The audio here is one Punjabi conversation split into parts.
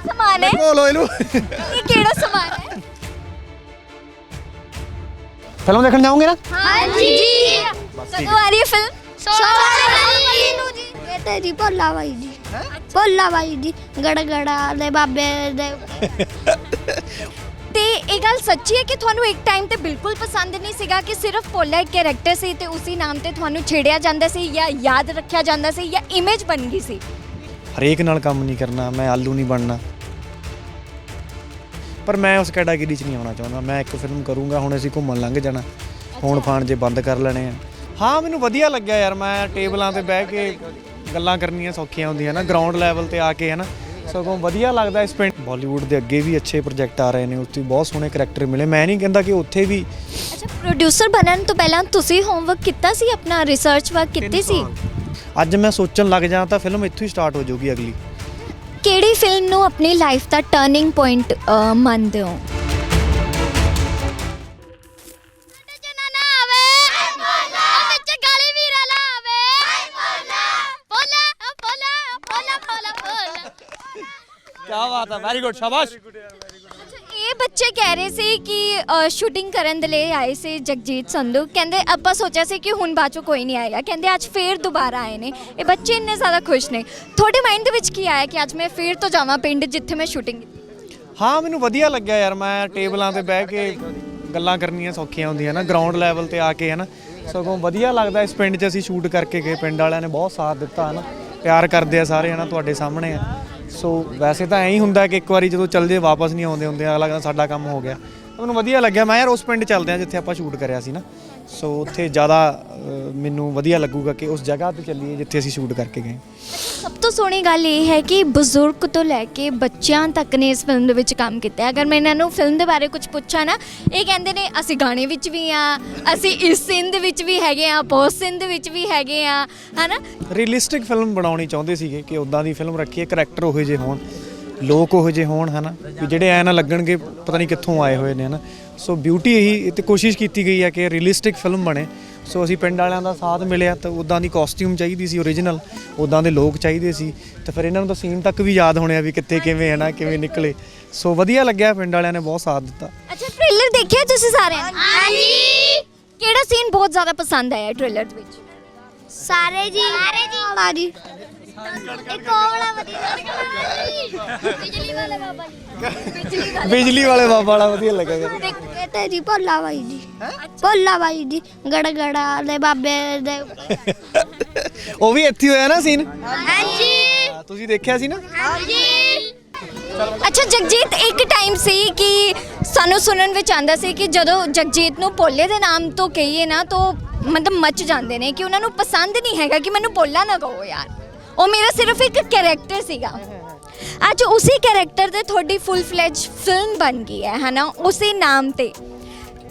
ਕਿਹੜਾ ਸਮਾਨ ਹੈ? ਬੋਲੋ ਇਹਨੂੰ ਇਹ ਕਿਹੜਾ ਸਮਾਨ ਹੈ? ਫਿਲਮ ਦੇਖਣ ਜਾਓਗੇ ਨਾ? ਹਾਂਜੀ। ਕਦੋਂ ਆ ਰਹੀ ਹੈ ਫਿਲਮ। ਸੋਮਵਾਰ ਨੂੰ ਜੀ। ਇਹ ਤੇਰੀ ਭੋਲਾ ਬਾਈ ਜੀ। ਭੋਲਾ ਬਾਈ ਜੀ। ਗੜਗੜਾ ਦੇ ਬਾਬੇ ਦੇ। ਤੇ ਇਹ ਗੱਲ ਸੱਚੀ ਹੈ ਕਿ ਤੁਹਾਨੂੰ ਇੱਕ ਟਾਈਮ ਤੇ ਬਿਲਕੁਲ ਪਸੰਦ ਨਹੀਂ ਸੀਗਾ ਕਿ ਸਿਰਫ ਪੋਲਾ ਇੱਕ ਕੈਰੈਕਟਰ ਸੀ ਤੇ ਉਸੇ ਨਾਮ ਤੇ ਤੁਹਾਨੂੰ ਛੇੜਿਆ ਜਾਂਦਾ ਸੀ ਜਾਂ ਯਾਦ ਰੱਖਿਆ ਜਾਂਦਾ ਸੀ ਜਾਂ ਇਮੇਜ ਬਣ ਗਈ ਸੀ? ਹਰੇਕ ਨਾਲ ਕੰਮ ਨਹੀਂ ਕਰਨਾ ਮੈਂ ਆਲੂ ਨਹੀਂ ਬਣਨਾ। ਪਰ ਮੈਂ ਉਸ ਕੈਟਾਗਰੀ 'ਚ ਨਹੀਂ ਆਉਣਾ ਚਾਹੁੰਦਾ। ਮੈਂ ਇੱਕ ਫਿਲਮ ਕਰੂੰਗਾ ਹੁਣ ਅਸੀਂ ਘੁੰਮਣ ਲੰਘ ਜਾਣਾ। ਹੁਣ ਫਾਨ ਜੇ ਬੰਦ ਕਰ ਲੈਣੇ ਆ। ਹਾਂ ਮੈਨੂੰ ਵਧੀਆ ਲੱਗਿਆ ਯਾਰ ਮੈਂ ਟੇਬਲਾਂ ਤੇ ਬਹਿ ਕੇ ਗੱਲਾਂ ਕਰਨੀਆਂ ਸੌਖੀਆਂ ਹੁੰਦੀਆਂ ਨਾ ਗਰਾਊਂਡ ਲੈਵਲ ਤੇ ਆ ਕੇ ਹਨਾ। ਸਗੋਂ ਵਧੀਆ ਲੱਗਦਾ ਇਸ ਪਿੰਡ। ਬਾਲੀਵੁੱਡ ਦੇ ਅੱਗੇ ਵੀ ਅੱਛੇ ਪ੍ਰੋਜੈਕਟ ਆ ਰਹੇ ਨੇ ਉੱਥੇ ਬਹੁਤ ਸੋਹਣੇ ਕਰੈਕਟਰ ਮਿਲੇ। ਮੈਂ ਨਹੀਂ ਕਹਿੰਦਾ ਕਿ ਉੱਥੇ ਵੀ ਅੱਛਾ ਪ੍ਰੋਡਿਊਸਰ ਬਣਨ ਤੋਂ ਪਹਿਲਾਂ ਤੁਸੀਂ ਹੋਮਵਰਕ ਕੀਤਾ ਸੀ ਆਪਣਾ ਰਿਸਰਚ ਵਰਕ ਕੀਤੀ ਸੀ? ਅੱਜ ਮੈਂ ਸੋਚਣ ਲੱਗ ਜਾਂ ਤਾਂ ਫਿਲਮ ਇੱਥੋਂ ਹੀ ਸਟਾਰਟ ਹੋ ਜਾਊਗੀ ਅਗਲੀ। ਕਿਹੜੀ ਫਿਲਮ ਨੂੰ ਆਪਣੀ ਲਾਈਫ ਦਾ ਟਰਨਿੰਗ ਪੁਆਇੰਟ ਮੰਨਦੇ ਹੋ? ਜਨਾਨਾ ਆਵੇ ਉਹ ਵਿੱਚ ਗਾਲੀ ਵੀਰਾ ਬੱਚੇ ਕਹਿ ਰਹੇ ਸੀ ਕਿ ਸ਼ੂਟਿੰਗ ਕਰਨ ਦੇ ਲਈ ਆਏ ਸੀ ਜਗਜੀਤ ਸੰਧੂ। ਕਹਿੰਦੇ ਆਪਾਂ ਸੋਚਿਆ ਸੀ ਕਿ ਹੁਣ ਬਾਅਦ ਚੋਂ ਕੋਈ ਨਹੀਂ ਆਏਗਾ। ਕਹਿੰਦੇ ਅੱਜ ਫੇਰ ਦੁਬਾਰਾ ਆਏ ਨੇ। ਇਹ ਬੱਚੇ ਇੰਨੇ ਜ਼ਿਆਦਾ ਖੁਸ਼ ਨੇ। ਤੁਹਾਡੇ ਮਾਈਂਡ ਦੇ ਵਿੱਚ ਕੀ ਆਇਆ ਕਿ ਅੱਜ ਮੈਂ ਫੇਰ ਤੋਂ ਜਾਵਾਂ ਪਿੰਡ ਜਿੱਥੇ ਮੈਂ ਸ਼ੂਟਿੰਗ ਕੀਤੀ? ਹਾਂ, ਮੈਨੂੰ ਵਧੀਆ ਲੱਗਿਆ ਯਾਰ। ਮੈਂ ਟੇਬਲਾਂ ਤੇ ਬਹਿ ਕੇ ਗੱਲਾਂ ਕਰਨੀਆਂ ਸੌਖੀਆਂ ਹੁੰਦੀਆਂ ਨਾ ਗਰਾਊਂਡ ਲੈਵਲ ਤੇ ਆ ਕੇ, ਹਨਾ। ਸਗੋਂ ਵਧੀਆ ਲੱਗਦਾ ਇਸ ਪਿੰਡ 'ਚ ਅਸੀਂ ਸ਼ੂਟ ਕਰਕੇ ਗਏ। ਪਿੰਡ ਵਾਲਿਆਂ ਨੇ ਬਹੁਤ ਸਾਥ ਦਿੱਤਾ, ਹਨਾ। ਪਿਆਰ ਕਰਦੇ ਆ ਸਾਰੇ, ਹਨਾ, ਤੁਹਾਡੇ ਸਾਹਮਣੇ ਆ। ਸੋ ਵੈਸੇ ਤਾਂ ਐਂ ਹੀ ਹੁੰਦਾ ਕਿ ਇੱਕ ਵਾਰੀ ਜਦੋਂ ਚੱਲ ਜੇ ਵਾਪਸ ਨਹੀਂ ਆਉਂਦੇ ਹੁੰਦੇ, ਅਗਲਾ ਕਹਿੰਦਾ ਸਾਡਾ ਕੰਮ ਹੋ ਗਿਆ। ਮੈਨੂੰ ਵਧੀਆ ਲੱਗਿਆ। ਮੈਂ ਯਾਰ ਉਸ ਪਿੰਡ ਚੱਲਦੇ ਆ ਜਿੱਥੇ ਆਪਾਂ ਸ਼ੂਟ ਕਰਿਆ ਸੀ ਨਾ। ਸੋ ਉੱਥੇ ਜ਼ਿਆਦਾ ਅ, ਮੈਨੂੰ ਵਧੀਆ ਲੱਗੂਗਾ ਕਿ ਉਸ ਜਗ੍ਹਾ ਤੇ ਚੱਲੀਏ ਜਿੱਥੇ ਅਸੀਂ ਸ਼ੂਟ ਕਰਕੇ ਗਏ। ਸਭ ਤੋਂ ਸੋਹਣੀ ਗੱਲ ਇਹ ਹੈ ਕਿ ਬਜ਼ੁਰਗ ਤੋਂ ਲੈ ਕੇ ਬੱਚਿਆਂ ਤੱਕ ਨੇ ਇਸ ਫਿਲਮ ਦੇ ਵਿੱਚ ਕੰਮ ਕੀਤਾ ਹੈ। ਅਗਰ ਮੈਂ ਇਹਨਾਂ ਨੂੰ ਫਿਲਮ ਦੇ ਬਾਰੇ ਕੁਝ ਪੁੱਛਾਂ ਨਾ ਇਹ ਕਹਿੰਦੇ ਨੇ ਅਸੀਂ ਗਾਣੇ ਵਿੱਚ ਵੀ ਆ ਅਸੀਂ ਇਸ ਸੀਨ ਦੇ ਵਿੱਚ ਵੀ ਹੈਗੇ ਆ ਪੋਸਟ ਸੀਨ ਦੇ ਵਿੱਚ ਵੀ ਹੈਗੇ ਆ ਹਨਾ? ਰੀਅਲਿਸਟਿਕ ਫਿਲਮ ਬਣਾਉਣੀ ਚਾਹੁੰਦੇ ਸੀਗੇ ਕਿ ਉਦਾਂ ਦੀ ਫਿਲਮ ਰੱਖੀਏ ਕਰੈਕਟਰ ਉਹੋ ਜਿਹੇ ਹੋਣ ਲੋਕ ਉਹੋ ਜਿਹੇ ਹੋਣ ਹਨਾ? ਵੀ ਜਿਹੜੇ ਐ ਨਾ ਲੱਗਣਗੇ ਪਤਾ ਨਹੀਂ ਕਿੱਥੋਂ ਆਏ ਹੋਏ ਨੇ ਹਨਾ? ਸੋ ਬਿਊਟੀ ਇਹੀ ਤੇ ਕੋਸ਼ਿਸ਼ ਕੀਤੀ ਗਈ ਹੈ ਕਿ ਰੀਅਲਿਸਟਿਕ ਫਿਲਮ ਬਣੇ। ਸੋ ਅਸੀਂ ਪਿੰਡ ਵਾਲਿਆਂ ਦਾ ਸਾਥ ਮਿਲਿਆ ਤਾਂ ਉਦਾਂ ਦੀ ਕਾਸਟਿਊਮ ਚਾਹੀਦੀ ਸੀ ਓਰੀਜਨਲ ਉਦਾਂ ਦੇ ਲੋਕ ਚਾਹੀਦੇ ਸੀ। ਤੇ ਫਿਰ ਇਹਨਾਂ ਨੂੰ ਤਾਂ ਸੀਨ ਤੱਕ ਵੀ ਯਾਦ ਹੋਣੇ ਆ ਵੀ ਕਿੱਥੇ ਕਿਵੇਂ ਹੈ ਨਾ ਕਿਵੇਂ ਨਿਕਲੇ। ਸੋ ਵਧੀਆ ਲੱਗਿਆ ਪਿੰਡ ਵਾਲਿਆਂ ਨੇ ਬਹੁਤ ਸਾਥ ਦਿੱਤਾ। ਅੱਛਾ ਟ੍ਰੇਲਰ ਦੇਖਿਆ ਤੁਸੀਂ ਸਾਰਿਆਂ ਨੇ? ਹਾਂਜੀ। ਕਿਹੜਾ ਸੀਨ ਬਹੁਤ ਜ਼ਿਆਦਾ ਪਸੰਦ ਆਇਆ ਟ੍ਰੇਲਰ ਦੇ ਵਿੱਚ? ਸਾਰੇ ਜੀ। ਸਾਰੇ ਜੀ। ਇੱਕ ਉਹ ਵਾਲਾ ਵਧੀਆ ਬਿਜਲੀ ਵਾਲੇ ਬਾਬਾ ਜੀ ਬਿਜਲੀ ਵਾਲੇ ਬਾਬਾ ਵਾਲਾ ਵਧੀਆ ਲੱਗਿਆ ਇਹ ਤੇਰੀ ਭੋਲਾ ਬਾਈ ਜੀ। ਭੋਲਾ ਬਾਈ ਜੀ ਗੜਗੜਾ ਦੇ ਬਾਬੇ ਦੇ ਉਹ ਵੀ ਇੱਥੇ ਹੋਇਆ ਨਾ ਸੀਨ? ਹਾਂਜੀ। ਤੁਸੀਂ ਦੇਖਿਆ ਸੀ ਨਾ? ਹਾਂਜੀ। ਅੱਛਾ ਜਗਜੀਤ ਇੱਕ ਟਾਈਮ ਸੀ ਕਿ ਸਾਨੂੰ ਸੁਣਨ ਵਿੱਚ ਆਂਦਾ ਸੀ ਕਿ ਜਦੋਂ ਜਗਜੀਤ ਨੂੰ ਪੋਲੇ ਦੇ ਨਾਮ ਤੋਂ ਕਹੀਏ ਨਾ ਤਾਂ ਮਤਲਬ ਮੱਚ ਜਾਂਦੇ ਨੇ ਕਿ ਉਹਨਾਂ ਨੂੰ ਪਸੰਦ ਨਹੀਂ ਹੈਗਾ ਕਿ ਮੈਨੂੰ ਪੋਲਾ ਨਾ ਕਹੋ ਯਾਰ। ਉਹ ਮੇਰਾ ਸਿਰਫ ਇੱਕ ਕੈਰੈਕਟਰ ਸੀਗਾ। ਅੱਜ ਉਸੇ ਕੈਰੈਕਟਰ ਤੇ ਤੁਹਾਡੀ ਫੁੱਲ ਫਲੈਜ ਫਿਲਮ ਬਣ ਗਈ ਹੈ, ਹਨਾ? ਉਸੇ ਨਾਮ ਤੇ।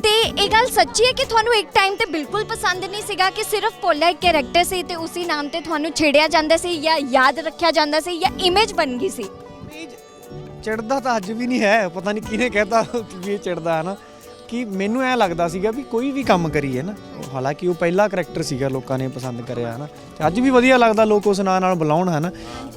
ਤੇ ਇਹ ਗੱਲ ਸੱਚੀ ਹੈ ਕਿ ਤੁਹਾਨੂੰ ਇੱਕ ਟਾਈਮ ਤੇ ਬਿਲਕੁਲ ਪਸੰਦ ਨਹੀਂ ਸੀਗਾ ਕਿ ਸਿਰਫ ਪੋਲਾ ਇੱਕ ਕੈਰੈਕਟਰ ਸੀ ਤੇ ਉਸੇ ਨਾਮ ਤੇ ਤੁਹਾਨੂੰ ਛੇੜਿਆ ਜਾਂਦਾ ਸੀ ਜਾਂ ਯਾਦ ਰੱਖਿਆ ਜਾਂਦਾ ਸੀ ਜਾਂ ਇਮੇਜ ਬਣ ਗਈ ਸੀ? ਚਿੜਦਾ ਤਾਂ ਅੱਜ ਵੀ ਨਹੀਂ ਹੈ, ਪਤਾ ਨਹੀਂ ਕਿਹਨੇ ਕਹਿਤਾ ਵੀ ਇਹ ਚਿੜਦਾ ਹੈ ਨਾ ਕਿ ਮੈਨੂੰ ਐ ਲੱਗਦਾ ਸੀਗਾ ਵੀ ਕੋਈ ਵੀ ਕੰਮ ਕਰੀਏ ਨਾ ਹਾਲਾਂਕਿ ਉਹ ਪਹਿਲਾ ਕਰੈਕਟਰ ਸੀਗਾ ਲੋਕਾਂ ਨੇ ਪਸੰਦ ਕਰਿਆ, ਹਨਾ? ਤੇ ਅੱਜ ਵੀ ਵਧੀਆ ਲੱਗਦਾ ਲੋਕ ਉਸ ਨਾਂ ਨਾਲ ਬੁਲਾਉਣ, ਹਨਾ?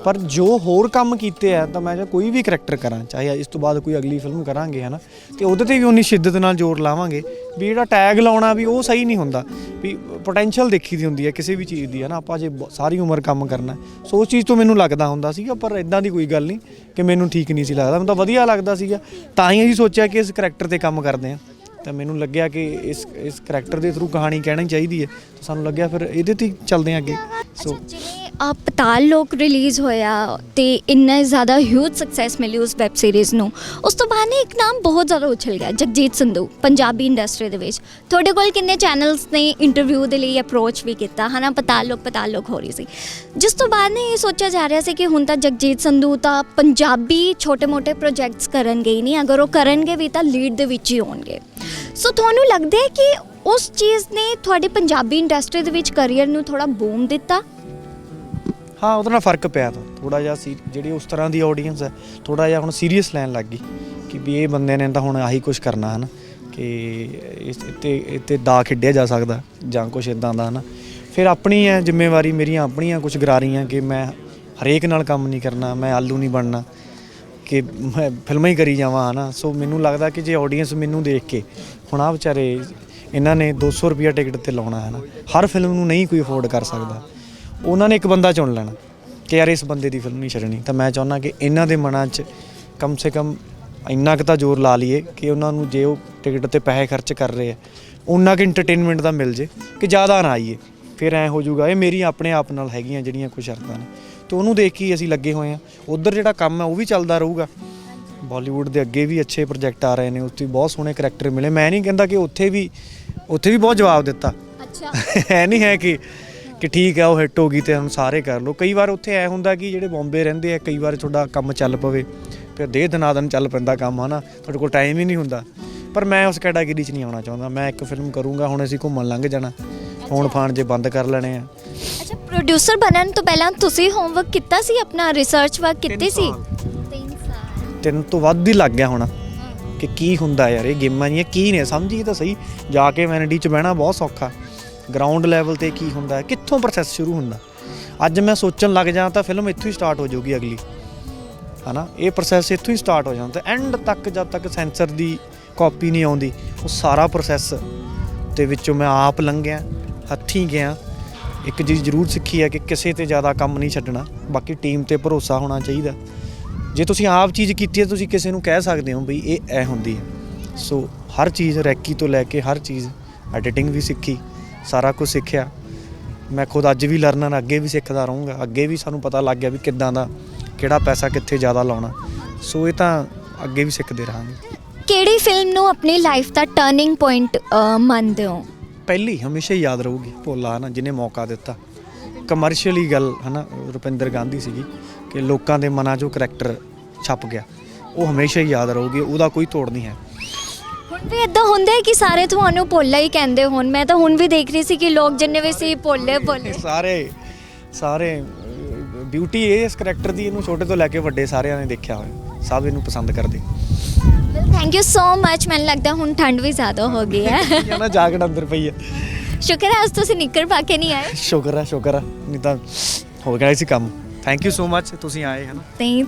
ਪਰ ਜੋ ਹੋਰ ਕੰਮ ਕੀਤੇ ਆ, ਤਾਂ ਮੈਂ ਜੇ ਕੋਈ ਵੀ ਕਰੈਕਟਰ ਕਰਾਂ, ਚਾਹੇ ਇਸ ਤੋਂ ਬਾਅਦ ਕੋਈ ਅਗਲੀ ਫਿਲਮ ਕਰਾਂਗੇ, ਹਨਾ? ਤੇ ਉਹਦੇ ਤੇ ਵੀ ਉਨੀ ਸ਼ਿੱਦਤ ਨਾਲ ਜ਼ੋਰ ਲਾਵਾਂਗੇ ਵੀ ਜਿਹੜਾ ਟੈਗ ਲਾਉਣਾ ਵੀ ਉਹ ਸਹੀ ਨਹੀਂ ਹੁੰਦਾ, ਵੀ ਪੋਟੈਂਸ਼ੀਅਲ ਦੇਖੀ ਦੀ ਹੁੰਦੀ ਹੈ ਕਿਸੇ ਵੀ ਚੀਜ਼ ਦੀ, ਹਨਾ? ਆਪਾਂ ਜੇ ਬ- ਸਾਰੀ ਉਮਰ ਕੰਮ ਕਰਨਾ ਸੋ ਉਸ ਚੀਜ਼ ਤੋਂ ਮੈਨੂੰ ਲੱਗਦਾ ਹੁੰਦਾ ਸੀਗਾ, ਪਰ ਇਦਾਂ ਦੀ ਕੋਈ ਗੱਲ ਨਹੀਂ ਕਿ ਮੈਨੂੰ ਠੀਕ ਨਹੀਂ ਸੀ ਲੱਗਦਾ। ਮੈਨੂੰ ਤਾਂ ਵਧੀਆ ਲੱਗਦਾ ਸੀਗਾ, ਤਾਂ ਹੀ ਅਸੀਂ ਸੋਚਿਆ ਕਿ ਇਸ ਕਰੈਕਟਰ ਤੇ ਕੰਮ ਕਰਦੇ ਹਾਂ। ਤਾਂ ਮੈਨੂੰ ਲੱਗਿਆ ਕਿ ਇਸ ਇਸ ਕਰੈਕਟਰ ਦੇ ਥਰੂ ਕਹਾਣੀ ਕਹਿਣੀ ਚਾਹੀਦੀ ਹੈ। ਤਾਂ ਸਾਨੂੰ ਲੱਗਿਆ ਫਿਰ ਇਹਦੇ ਤੇ ਹੀ ਚੱਲਦੇ ਹਾਂ ਅੱਗੇ। ਸੋ ਜਿਵੇਂ ਅ, ਪਤਾਲ ਲੋਕ ਰਿਲੀਜ਼ ਹੋਇਆ ਤੇ ਇੰਨਾ ਜ਼ਿਆਦਾ ਹਿਊਜ ਸਕਸੈਸ ਮਿਲੀ ਉਸ ਵੈਬ ਸੀਰੀਜ਼ ਨੂੰ ਉਸ ਤੋਂ ਬਾਅਦ ਨੇ ਇੱਕ ਨਾਮ ਬਹੁਤ ਜ਼ਿਆਦਾ ਉਛਲ ਗਿਆ ਜਗਜੀਤ ਸੰਧੂ ਪੰਜਾਬੀ ਇੰਡਸਟਰੀ ਦੇ ਵਿੱਚ। ਤੁਹਾਡੇ ਕੋਲ ਕਿੰਨੇ ਚੈਨਲਸ ਨੇ ਇੰਟਰਵਿਊ ਦੇ ਲਈ ਅਪਰੋਚ ਵੀ ਕੀਤਾ ਹਨਾ? ਪਤਾਲ ਲੋਕ ਪਤਾਲ ਲੋਕ ਹੋ ਰਹੀ ਸੀ। ਜਿਸ ਤੋਂ ਬਾਅਦ ਨੇ ਇਹ ਸੋਚਿਆ ਜਾ ਰਿਹਾ ਸੀ ਕਿ ਹੁਣ ਤਾਂ ਜਗਜੀਤ ਸੰਧੂ ਤਾਂ ਪੰਜਾਬੀ ਛੋਟੇ-ਮੋਟੇ ਪ੍ਰੋਜੈਕਟਸ ਕਰਨਗੇ ਹੀ ਨਹੀਂ ਅਗਰ ਉਹ ਕਰਨਗੇ ਵੀ ਤਾਂ ਲੀਡ ਦੇ ਵਿੱਚ ਹੀ ਹੋਣਗੇ। ਸੋ ਤੁਹਾਨੂੰ ਲੱਗਦਾ ਹੈ ਕਿ ਉਸ ਚੀਜ਼ ਨੇ ਤੁਹਾਡੀ ਪੰਜਾਬੀ ਇੰਡਸਟਰੀ ਦੇ ਵਿੱਚ ਕੈਰੀਅਰ ਨੂੰ ਥੋੜਾ ਬੂਮ ਦਿੱਤਾ? ਹਾਂ, ਉਹਦੇ ਨਾਲ ਫ਼ਰਕ ਪਿਆ ਤਾਂ। ਥੋੜਾ ਜਿਹਾ ਸੀ, ਜਿਹੜੀ ਉਸ ਤਰ੍ਹਾਂ ਦੀ ਆਡੀਅנס ਹੈ ਥੋੜਾ ਜਿਹਾ ਹੁਣ ਸੀਰੀਅਸ ਲੈਣ ਲੱਗ ਗਈ ਕਿ ਵੀ ਇਹ ਬੰਦੇ ਨੇ ਤਾਂ ਹੁਣ ਆਹੀ ਕੁਝ ਕਰਨਾ, ਹਨ? ਕਿ ਇਸ ਤੇ, ਇੱਥੇ ਦਾ ਖੇਡਿਆ ਜਾ ਸਕਦਾ ਜਾਂ ਕੁਝ ਇਦਾਂ ਦਾ, ਹਨਾ? ਫਿਰ ਆਪਣੀ ਹੈ ਜ਼ਿੰਮੇਵਾਰੀ ਮੇਰੀਆਂ ਆਪਣੀਆਂ ਕੁਝ ਗਰਾਰੀਆਂ ਕਿ ਮੈਂ ਹਰੇਕ ਨਾਲ ਕੰਮ ਨਹੀਂ ਕਰਨਾ, ਮੈਂ ਆਲੂ ਨਹੀਂ ਬਣਨਾ। ਕਿ ਮੈਂ ਫਿਲਮਾਂ ਹੀ ਕਰੀ ਜਾਵਾਂ, ਹਨਾ। ਸੋ ਮੈਨੂੰ ਲੱਗਦਾ ਕਿ ਜੇ ਆਡੀਅנס ਮੈਨੂੰ ਦੇਖ ਕੇ, ਹੁਣ ਆ ਵਿਚਾਰੇ ਇਹਨਾਂ ਨੇ 200 ਰੁਪਿਆ ਟਿਕਟ ਤੇ ਲਾਉਣਾ ਹੈ ਨਾ ਹਰ ਫਿਲਮ ਨੂੰ ਨਹੀਂ ਕੋਈ ਅਫੋਰਡ ਕਰ ਸਕਦਾ। ਉਹਨਾਂ ਨੇ ਇੱਕ ਬੰਦਾ ਚੁਣ ਲੈਣਾ ਕਿ ਯਾਰ ਇਸ ਬੰਦੇ ਦੀ ਫਿਲਮ ਨਹੀਂ ਛੱਡਣੀ। ਤਾਂ ਮੈਂ ਚਾਹੁੰਦਾ ਕਿ ਇਹਨਾਂ ਦੇ ਮਨਾਂ 'ਚ ਕਮ ਸੇ ਕਮ ਇੰਨਾ ਕੁ ਤਾਂ ਜ਼ੋਰ ਲਾ ਲਈਏ ਕਿ ਉਹਨਾਂ ਨੂੰ ਜੇ ਉਹ ਟਿਕਟ ਤੇ ਪੈਸੇ ਖਰਚ ਕਰ ਰਹੇ ਆ, ਉਹਨਾਂ ਕੁ ਐਂਟਰਟੇਨਮੈਂਟ ਦਾ ਮਿਲ ਜੇ, ਕਿ ਜ਼ਿਆਦਾ ਨਾ ਆਈਏ। ਫਿਰ ਐ ਹੋ ਜਾਊਗਾ, ਇਹ ਮੇਰੀ ਆਪਣੇ ਆਪ ਨਾਲ ਹੈਗੀਆਂ ਜਿਹੜੀਆਂ ਕੁਝ ਸ਼ਰਤਾਂ ਨੇ। ਤੇ ਉਹਨੂੰ ਦੇਖ ਕੇ ਹੀ ਅਸੀਂ ਲੱਗੇ ਹੋਏ ਆ ਉਧਰ ਜਿਹੜਾ ਕੰਮ ਹੈ ਉਹ ਵੀ ਚੱਲਦਾ ਰਹੂਗਾ। ਬਾਲੀਵੁੱਡ ਦੇ ਅੱਗੇ ਵੀ ਅੱਛੇ ਪ੍ਰੋਜੈਕਟ ਆ ਰਹੇ ਨੇ ਉੱਥੇ ਬਹੁਤ ਸੋਹਣੇ ਕਰੈਕਟਰ ਮਿਲੇ। ਮੈਂ ਨਹੀਂ ਕਹਿੰਦਾ ਕਿ ਉੱਥੇ ਵੀ ਉੱਥੇ ਵੀ ਬਹੁਤ ਜਵਾਬ ਦਿੱਤਾ। ਅੱਛਾ। ਐ ਨਹੀਂ ਹੈ ਕਿ ਕਿ ਠੀਕ ਹੈ ਉਹ ਹਿੱਟ ਹੋ ਗਈ ਤੇ ਹੁਣ ਸਾਰੇ ਕਰ ਲਓ। ਕਈ ਵਾਰ ਉੱਥੇ ਐ ਹੁੰਦਾ ਕਿ ਜਿਹੜੇ ਬੰਬੇ ਰਹਿੰਦੇ ਆ ਕਈ ਵਾਰ ਤੁਹਾਡਾ ਕੰਮ ਚੱਲ ਪਵੇ। ਫਿਰ ਦੇਹ ਦਨਾਦਨ ਚੱਲ ਪੈਂਦਾ ਕੰਮ ਹਨਾ? ਤੁਹਾਡੇ ਕੋਲ ਟਾਈਮ ਹੀ ਨਹੀਂ ਹੁੰਦਾ। ਪਰ ਮੈਂ ਉਸ ਕੈਟਾਗਰੀ 'ਚ ਨਹੀਂ ਆਉਣਾ ਚਾਹੁੰਦਾ। ਮੈਂ ਇੱਕ ਫਿਲਮ ਕਰੂੰਗਾ ਹੁਣ ਅਸੀਂ ਘੁੰਮਣ ਲੰਘ ਜਾਣਾ। ਫੋਨ ਫਾਨ ਜੇ ਬੰਦ ਕਰ ਲੈਣੇ ਆ। ਅੱਛਾ ਪ੍ਰੋਡਿਊਸਰ ਬਣਨ ਤੋਂ ਪਹਿਲਾਂ ਤੁਸੀਂ ਹੋਮਵਰਕ ਕੀਤਾ ਸੀ ਆਪਣਾ ਰਿਸਰਚ ਵਰਕ ਕੀਤੀ ਸੀ? 3 ਸਾਲ। ਤਿੰਨ ਤੋਂ ਵੱਧ ਹੀ ਲੱਗ ਗਿਆ ਹੋਣਾ ਕਿ ਕੀ ਹੁੰਦਾ ਯਾਰ ਇਹ ਗੇਮਾਂ ਜੀਆਂ ਕੀ ਨੇ ਸਮਝੀ ਤਾਂ ਸਹੀ। ਜਾ ਕੇ ਵੈਨਿਟੀ 'ਚ ਬਹਿਣਾ ਬਹੁਤ ਸੌਖਾ। ਗਰਾਊਂਡ ਲੈਵਲ ਤੇ ਕੀ ਹੁੰਦਾ ਹੈ ਕਿੱਥੋਂ ਪ੍ਰੋਸੈਸ ਸ਼ੁਰੂ ਹੁੰਦਾ? ਅੱਜ ਮੈਂ ਸੋਚਣ ਲੱਗ ਜਾਂ ਤਾਂ ਫਿਲਮ ਇੱਥੋਂ ਹੀ ਸਟਾਰਟ ਹੋ ਜਾਊਗੀ ਅਗਲੀ। ਹਨਾ? ਇਹ ਪ੍ਰੋਸੈਸ ਇੱਥੋਂ ਹੀ ਸਟਾਰਟ ਹੋ ਜਾਂਦਾ ਐਂਡ ਤੱਕ ਜਦ ਤੱਕ ਸੈਂਸਰ ਦੀ ਕਾਪੀ ਨਹੀਂ ਆਉਂਦੀ ਉਹ ਸਾਰਾ ਪ੍ਰੋਸੈਸ ਤੇ ਵਿੱਚੋਂ ਮੈਂ ਆਪ ਲੰਘਿਆ ਹੱਥੀਂ ਗਿਆ। ਇੱਕ ਚੀਜ਼ ਜ਼ਰੂਰ ਸਿੱਖੀ ਹੈ ਕਿ ਕਿਸੇ ਤੇ ਜ਼ਿਆਦਾ ਕੰਮ ਨਹੀਂ ਛੱਡਣਾ। ਬਾਕੀ ਟੀਮ ਤੇ ਭਰੋਸਾ ਹੋਣਾ ਚਾਹੀਦਾ। ਜੇ ਤੁਸੀਂ ਆਪ ਚੀਜ਼ ਕੀਤੀ ਹੈ, ਤੁਸੀਂ ਕਿਸੇ ਨੂੰ ਕਹਿ ਸਕਦੇ ਹੋ ਬਈ ਇਹ ਐ ਹੁੰਦੀ ਹੈ। ਸੋ ਹਰ ਚੀਜ਼ ਰੈਕੀ ਤੋਂ ਲੈ ਕੇ ਹਰ ਚੀਜ਼ ਐਡੀਟਿੰਗ ਵੀ ਸਿੱਖੀ, ਸਾਰਾ ਕੁਝ ਸਿੱਖਿਆ। ਮੈਂ ਖੁਦ ਅੱਜ ਵੀ ਲਰਨਰ ਅੱਗੇ ਵੀ ਸਿੱਖਦਾ ਰਹੂੰਗਾ। ਅੱਗੇ ਵੀ ਸਾਨੂੰ ਪਤਾ ਲੱਗ ਗਿਆ ਵੀ ਕਿੱਦਾਂ ਦਾ, ਕਿਹੜਾ ਪੈਸਾ ਕਿੱਥੇ ਜ਼ਿਆਦਾ ਲਾਉਣਾ। ਸੋ ਇਹ ਤਾਂ ਅੱਗੇ ਵੀ ਸਿੱਖਦੇ ਰਹਾਂਗੇ। ਕਿਹੜੀ ਫਿਲਮ ਨੂੰ ਆਪਣੀ ਲਾਈਫ ਦਾ ਟਰਨਿੰਗ ਪੁਆਇੰਟ ਮੰਨਦੇ ਹੋ? ਪਹਿਲੀ ਹਮੇਸ਼ਾ ਹੀ ਯਾਦ ਰਹੂਗੀ ਭੋਲਾ ਹਨਾ ਜਿਹਨੇ ਮੌਕਾ ਦਿੱਤਾ। ਕਮਰਸ਼ੀਅਲੀ ਗੱਲ ਹਨਾ ਰੁਪਿੰਦਰ ਗਾਂਧੀ ਸੀਗੀ ਕਿ ਲੋਕਾਂ ਦੇ ਮਨਾਂ 'ਚੋਂ ਕਰੈਕਟਰ ਛਪ ਗਿਆ। ਉਹ ਹਮੇਸ਼ਾ ਹੀ ਯਾਦ ਰਹੂਗੀ ਉਹਦਾ ਕੋਈ ਤੋੜ ਨਹੀਂ ਹੈ। ਹੁਣ ਵੀ ਇਦਾਂ ਹੁੰਦਾ ਹੈ ਕਿ ਸਾਰੇ ਤੁਹਾਨੂੰ ਭੋਲਾ ਹੀ ਕਹਿੰਦੇ ਹੋਣ। ਮੈਂ ਤਾਂ ਹੁਣ ਵੀ ਦੇਖ ਰਹੀ ਸੀ ਕਿ ਲੋਕ ਜਿੰਨੇ ਵੀ ਸੀ ਭੋਲੇ ਭੋਲੇ। ਸਾਰੇ ਸਾਰੇ ਬਿਊਟੀ ਇਹ ਇਸ ਕਰੈਕਟਰ ਦੀ ਇਹਨੂੰ ਛੋਟੇ ਤੋਂ ਲੈ ਕੇ ਵੱਡੇ ਸਾਰਿਆਂ ਨੇ ਦੇਖਿਆ ਹੋਇਆ। ਸਭ ਇਹਨੂੰ ਪਸੰਦ ਕਰਦੇ। ਥੈਂਕ ਯੂ ਸੋ ਮੱਚ ਮੈਨੂੰ ਲੱਗਦਾ ਹੁਣ ਠੰਡ ਵੀ ਜ਼ਿਆਦਾ ਹੋ ਗਈ ਹੈ। ਇਹ ਨਾ ਜਾਕਟ ਅੰਦਰ ਪਈ ਹੈ। ਸ਼ੁਕਰ ਹੈ ਅੱਜ ਤੁਸੀਂ ਨਿੱਕਰ ਪਾ ਕੇ ਨਹੀਂ ਆਏ। ਸ਼ੁਕਰ ਹੈ ਸ਼ੁਕਰ ਹੈ। ਨਹੀਂ ਤਾਂ ਹੋ ਗਿਆ ਸੀ ਕੰਮ। ਥੈਂਕ ਯੂ ਸੋ ਮੱਚ ਤੁਸੀਂ ਆਏ ਹਨਾ ਤੇ